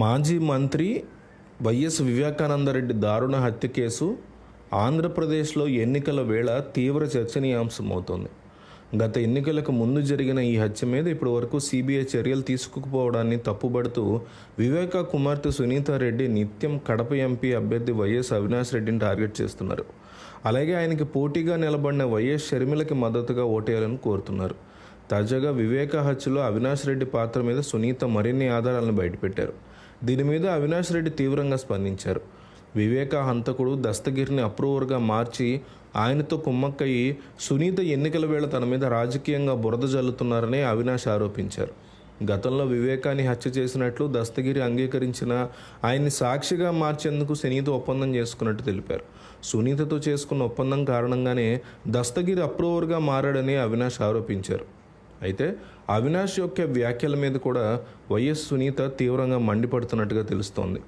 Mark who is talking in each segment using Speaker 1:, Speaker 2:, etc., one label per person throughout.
Speaker 1: మాజీ మంత్రి వైఎస్ వివేకానందరెడ్డి దారుణ హత్య కేసు ఆంధ్రప్రదేశ్లో ఎన్నికల వేళ తీవ్ర చర్చనీయాంశమవుతోంది. గత ఎన్నికలకు ముందు జరిగిన ఈ హత్య మీద ఇప్పటి వరకు సిబిఐ చర్యలు తీసుకుపోవడాన్ని తప్పుబడుతూ వివేక కుమార్తె సునీతారెడ్డి నిత్యం కడప ఎంపీ అభ్యర్థి వైఎస్ అవినాష్ రెడ్డిని టార్గెట్ చేస్తున్నారు. అలాగే ఆయనకి పోటీగా నిలబడిన వైఎస్ షర్మిలకి మద్దతుగా ఓటేయాలని కోరుతున్నారు. తాజాగా వివేక హత్యలో అవినాష్ రెడ్డి పాత్ర మీద సునీత మరిన్ని ఆధారాలను బయటపెట్టారు. దీని మీద అవినాష్ రెడ్డి తీవ్రంగా స్పందించారు. వివేక హంతకుడు దస్తగిరిని అప్రూవర్గా మార్చి ఆయనతో కుమ్మక్కయి సునీత ఎన్నికల వేళ తన మీద రాజకీయంగా బురద జల్లుతున్నారని అవినాష్ ఆరోపించారు. గతంలో వివేకాన్ని హత్య చేసినట్లు దస్తగిరి అంగీకరించిన ఆయన్ని సాక్షిగా మార్చేందుకు సునీత ఒప్పందం చేసుకున్నట్టు తెలిపారు. సునీతతో చేసుకున్న ఒప్పందం కారణంగానే దస్తగిరి అప్రూవర్గా మారాడని అవినాష్ ఆరోపించారు. అయితే అవినాష్ యొక్క వ్యాఖ్యల మీద కూడా వైఎస్ సునీత తీవ్రంగా మండిపడుతున్నట్టుగా తెలుస్తోంది.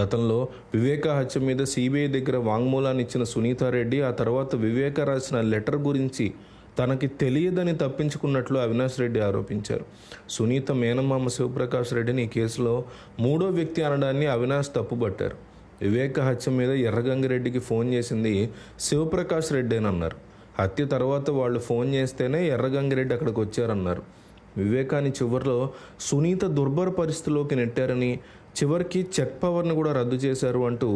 Speaker 1: గతంలో వివేక హత్య మీద సిబిఐ దగ్గర వాంగ్మూలాన్ని ఇచ్చిన సునీతారెడ్డి ఆ తర్వాత వివేక రాసిన లెటర్ గురించి తనకి తెలియదని తప్పించుకున్నట్లు అవినాష్ రెడ్డి ఆరోపించారు. సునీత మేనమామ శివప్రకాష్ రెడ్డిని ఈ కేసులో మూడో వ్యక్తి అనడాన్ని అవినాష్ తప్పుబట్టారు. వివేక హత్య మీద ఎర్రగంగిరెడ్డికి ఫోన్ చేసింది శివప్రకాష్ రెడ్డి అని అన్నారు హత్య తర్వాత వాళ్ళు ఫోన్ చేస్తేనే ఎర్రగంగిరెడ్డి అక్కడికి వచ్చారన్నారు. వివేకాన్ని చివరిలో సునీత దుర్భర పరిస్థితిలోకి నెట్టారని చివరికి చెక్ పవర్ని కూడా రద్దు చేశారు అంటూ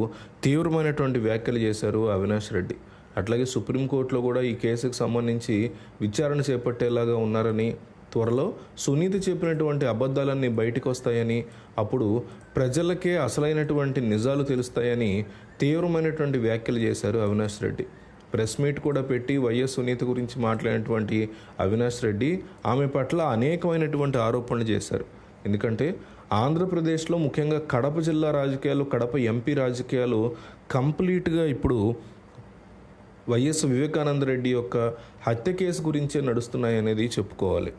Speaker 1: తీవ్రమైనటువంటి వ్యాఖ్యలు చేశారు అవినాష్ రెడ్డి. అట్లాగే సుప్రీంకోర్టులో కూడా ఈ కేసుకు సంబంధించి విచారణ చేపట్టేలాగా ఉన్నారని త్వరలో సునీత చెప్పినటువంటి అబద్ధాలన్నీ బయటకు వస్తాయని అప్పుడు ప్రజలకే అసలైనటువంటి నిజాలు తెలుస్తాయని తీవ్రమైనటువంటి వ్యాఖ్యలు చేశారు అవినాష్ రెడ్డి. ప్రెస్ మీట్ కూడా పెట్టి వైఎస్ సునీత గురించి మాట్లాడినటువంటి అవినాష్ రెడ్డి ఆమె పట్ల అనేకమైనటువంటి ఆరోపణలు చేశారు. ఎందుకంటే ఆంధ్రప్రదేశ్లో ముఖ్యంగా కడప జిల్లా రాజకీయాలు కడప ఎంపీ రాజకీయాలు కంప్లీట్గా ఇప్పుడు వైఎస్ వివేకానంద రెడ్డి యొక్క హత్య కేసు గురించే నడుస్తున్నాయి అనేది చెప్పుకోవాలి.